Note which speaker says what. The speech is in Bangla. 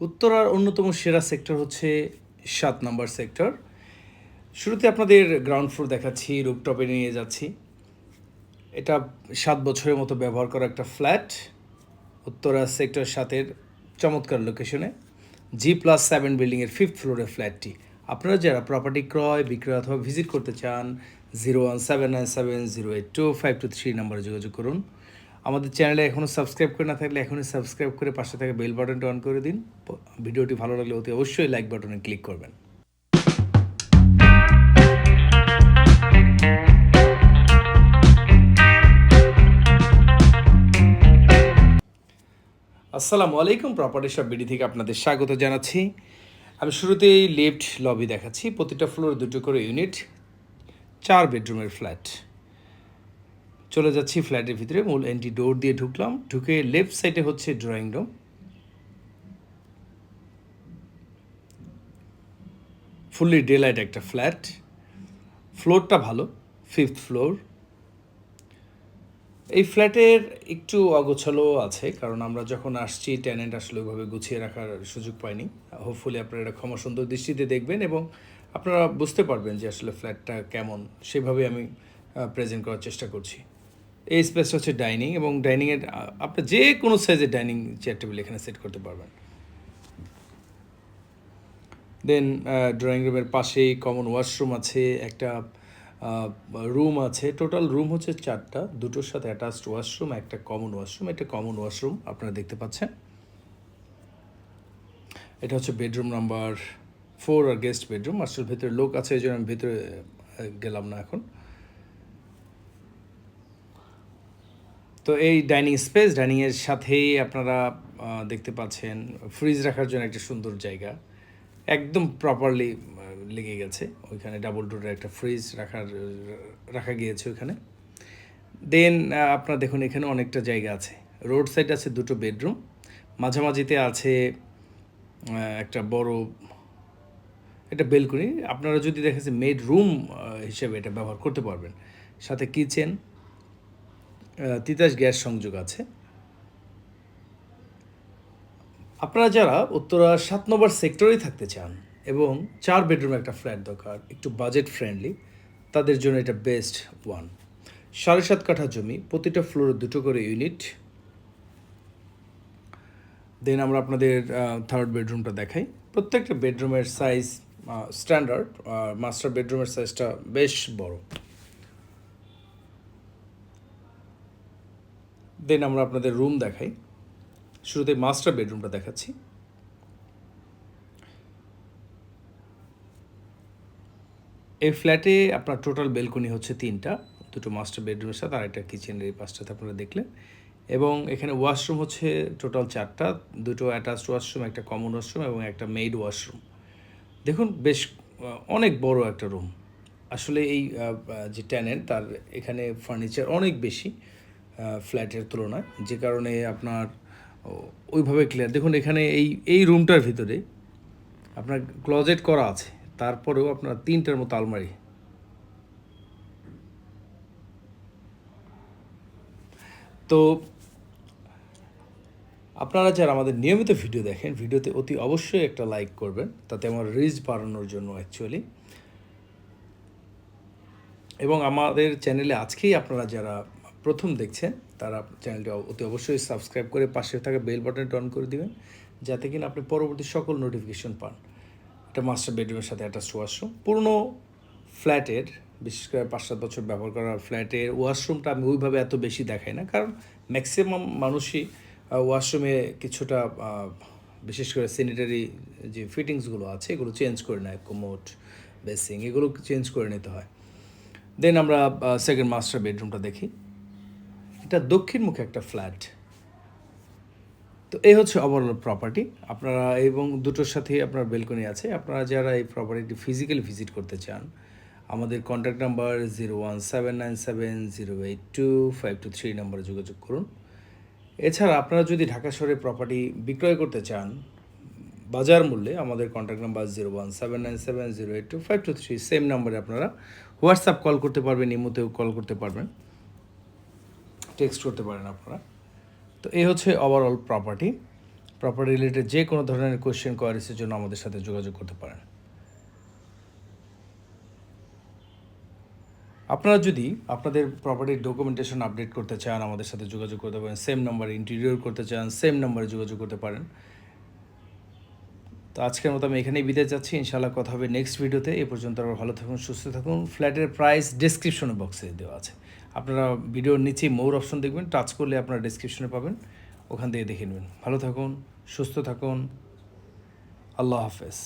Speaker 1: উত্তরার অন্যতম সেরা সেক্টর হচ্ছে সাত নম্বর সেক্টর। শুরুতে আপনাদের গ্রাউন্ড ফ্লোর দেখাচ্ছি রুপটপে নিয়ে যাচ্ছি। এটা সাত বছরের মতো ব্যবহার করা একটা ফ্ল্যাট উত্তরা সেক্টর সাতের চমৎকার লোকেশনে জি প্লাস সেভেন বিল্ডিংয়ের ফিফথ ফ্লোরের ফ্ল্যাটটি আপনারা যারা প্রপার্টি ক্রয়, বিক্রয় অথবা ভিজিট করতে চান zero one seven nine seven zero eight two five two three নাম্বারে যোগাযোগ করুন। আমাদের চ্যানেলে এখনও সাবস্ক্রাইব করে না থাকলে এখনই সাবস্ক্রাইব করে পাশে থাকা বেল বাটনটা অন করে দিন। ভিডিওটি ভালো লাগলে অতি অবশ্যই লাইক বাটনে ক্লিক করবেন। আসসালামু আলাইকুম প্রপার্টি শপ বিডি থেকে আপনাদের স্বাগত জানাচ্ছি। আমি শুরুতেই লেফট লবি দেখাচ্ছি। প্রতিটা ফ্লোর দুটো করে ইউনিট চার বেডরুমের ফ্ল্যাট চলে যাচ্ছি ফ্ল্যাটের ভিতরে, মূল এন্ট্রি ডোর দিয়ে ঢুকলাম। ঢুকে লেফট সাইডে হচ্ছে ড্রয়িং রুম ফুললি ডেলাইট একটা ফ্ল্যাট ফ্লোরটা ভালো ফিফথ ফ্লোর এই ফ্ল্যাটের একটু অগোছালো আছে, কারণ আমরা যখন আসছি ট্যানেন্ট আসলে ওইভাবে গুছিয়ে রাখার সুযোগ পাইনি। হোপফুলি আপনারা এটা ক্ষমা সুন্দর দৃষ্টিতে দেখবেন এবং আপনারা বুঝতে পারবেন যে আসলে ফ্ল্যাটটা কেমন। সেভাবে আমি প্রেজেন্ট করার চেষ্টা করছি। এই স্পেসটা হচ্ছে ডাইনিং এবং ডাইনিংয়ের আপনি যে কোনো সাইজের ডাইনিং চেয়ার টেবিল এখানে সেট করতে পারবেন। দেন ড্রয়িং রুমের পাশেই কমন ওয়াশরুম আছে, একটা রুম আছে। টোটাল রুম হচ্ছে চারটা, দুটোর সাথে অ্যাটাচড ওয়াশরুম একটা কমন ওয়াশরুম একটা কমন ওয়াশরুম আপনারা দেখতে পাচ্ছেন। এটা হচ্ছে বেডরুম নাম্বার ফোর আর গেস্ট বেডরুম আসলে ভেতরে লোক আছে, এই জন্য আমি ভেতরে গেলাম না এখন। তো এই ডাইনিং স্পেস ডাইনিংয়ের সাথেই আপনারা দেখতে পাচ্ছেন ফ্রিজ রাখার জন্য একটা সুন্দর জায়গা। একদম প্রপারলি লেগে গেছে। ওইখানে ডাবল ডোরের একটা ফ্রিজ রাখার, রাখা গিয়েছে ওইখানে দেন আপনারা দেখুন, এখানে অনেকটা জায়গা আছে। রোড সাইড আছে দুটো বেডরুম মাঝামাঝিতে আছে একটা বড় এটা বেলকনি আপনারা যদি দেখেছে মেড রুম হিসেবে এটা ব্যবহার করতে পারবেন। সাথে কিচেন তিতাস গ্যাস সংযোগ আছে। আপনারা যারা উত্তরা সাত নম্বর সেক্টরেই থাকতে চান এবং চার বেডরুম একটা ফ্ল্যাট দরকার, একটু বাজেট ফ্রেন্ডলি তাদের জন্য এটা বেস্ট ওয়ান সাড়ে সাত কাঠা জমি, প্রতিটা ফ্লোরে দুটো করে ইউনিট দেন আমরা আপনাদের থার্ড বেডরুমটা দেখাই। প্রত্যেকটা বেডরুমের সাইজ স্ট্যান্ডার্ড মাস্টার বেডরুমের সাইজটা বেশ বড়। দেন আমরা আপনাদের রুম দেখাই। শুরুতে মাস্টার বেডরুমটা দেখাচ্ছি। এই ফ্ল্যাটে আপনার টোটাল বেলকনি হচ্ছে তিনটা, দুটো মাস্টার বেডরুমের সাথে আর একটা কিচেনের এই পাঁচটাতে আপনারা দেখলেন। এবং এখানে ওয়াশরুম হচ্ছে টোটাল চারটা, দুটো অ্যাটাচড ওয়াশরুম একটা কমন ওয়াশরুম এবং একটা মেইড ওয়াশরুম দেখুন, বেশ অনেক বড় একটা রুম আসলে এই যে ট্যানেন্ট তার এখানে ফার্নিচার অনেক বেশি। ফ্ল্যাটের তুলনায়, যে কারণে আপনার ওইভাবে ক্লিয়ার দেখুন এখানে এই এই রুমটার ভিতরে আপনার ক্লোজেট করা আছে, তারপরেও আপনার তিনটার মতো আলমারি। তো আপনারা যারা আমাদের নিয়মিত ভিডিও দেখেন, ভিডিওতে অতি অবশ্যই একটা লাইক করবেন, তাতে আমার রিচ বাড়ানোর জন্য অ্যাকচুয়ালি এবং আমাদের চ্যানেলে আজকেই আপনারা যারা প্রথম দেখছেন, তারা চ্যানেলটি অতি অবশ্যই সাবস্ক্রাইব করে পাশে থাকা বেল বাটনটা অন করে দিবেন, যাতে কিনা আপনি পরবর্তী সকল নোটিফিকেশন পান। এটা মাস্টার বেডরুমের সাথে একটা ওয়াশরুম। পুরনো ফ্ল্যাটের, বিশেষ করে পাঁচ সাত বছর ব্যবহার করা ফ্ল্যাটের ওয়াশরুমটা আমি ওইভাবে এত বেশি দেখাই না, কারণ ম্যাক্সিমাম মানুষই ওয়াশরুমে কিছুটা বিশেষ করে স্যানিটারি যে ফিটিংসগুলো আছে, এগুলো চেঞ্জ করে নেয়, কোমোট, বেসিং, এগুলো চেঞ্জ করে নিতে হয়। দেন আমরা সেকেন্ড মাস্টার বেডরুমটা দেখি। এটা দক্ষিণমুখী একটা ফ্ল্যাট। তো এই হচ্ছে ওভারঅল প্রপার্টি আপনারা এবং দুটোর সাথে আপনার বেলকনি আছে। আপনারা যারা এই প্রপার্টিটি ফিজিক্যালি ভিজিট করতে চান, আমাদের contact number zero one seven nine seven zero eight two five two three নাম্বারে যোগাযোগ করুন। এছাড়া আপনারা যদি ঢাকা শহরে প্রপার্টি বিক্রয় করতে চান, বাজার মূল্যে আমাদের contact number zero one seven nine seven zero eight two five two three same নাম্বারে আপনারা হোয়াটসঅ্যাপ কল করতে পারবেন, ইমোতেও কল করতে পারবেন। টেক্সট করতে পারেন আপনারা। তো এই হচ্ছে ওভারঅল প্রপার্টি প্রপার্টি রিলেটেড যে কোনো ধরনের কোয়েশ্চেন কোয়ারিসের জন্য আমাদের সাথে যোগাযোগ করতে পারেন। আপনারা যদি আপনাদের প্রপার্টির ডকুমেন্টেশন আপডেট করতে চান, আমাদের সাথে যোগাযোগ করতে পারেন। সেম নাম্বারে ইন্টেরিয়র করতে চান সেম নাম্বারে যোগাযোগ করতে পারেন। তো আজকের মতো আমি এখানেই বিদায় যাচ্ছি। ইনশাআল্লাহ কথা হবে নেক্সট ভিডিওতে এ পর্যন্ত আবার ভালো থাকুন, সুস্থ থাকুন। ফ্ল্যাটের প্রাইস ডিসক্রিপশন বক্সে দেওয়া আছে। আপনারা ভিডিওর নিচে মোর অপশন দেখবেন টাচ করলে আপনারা ডিসক্রিপশনে পাবেন। ওখান থেকে দেখে নেবেন। ভালো থাকুন, সুস্থ থাকুন। আল্লাহ হাফেজ।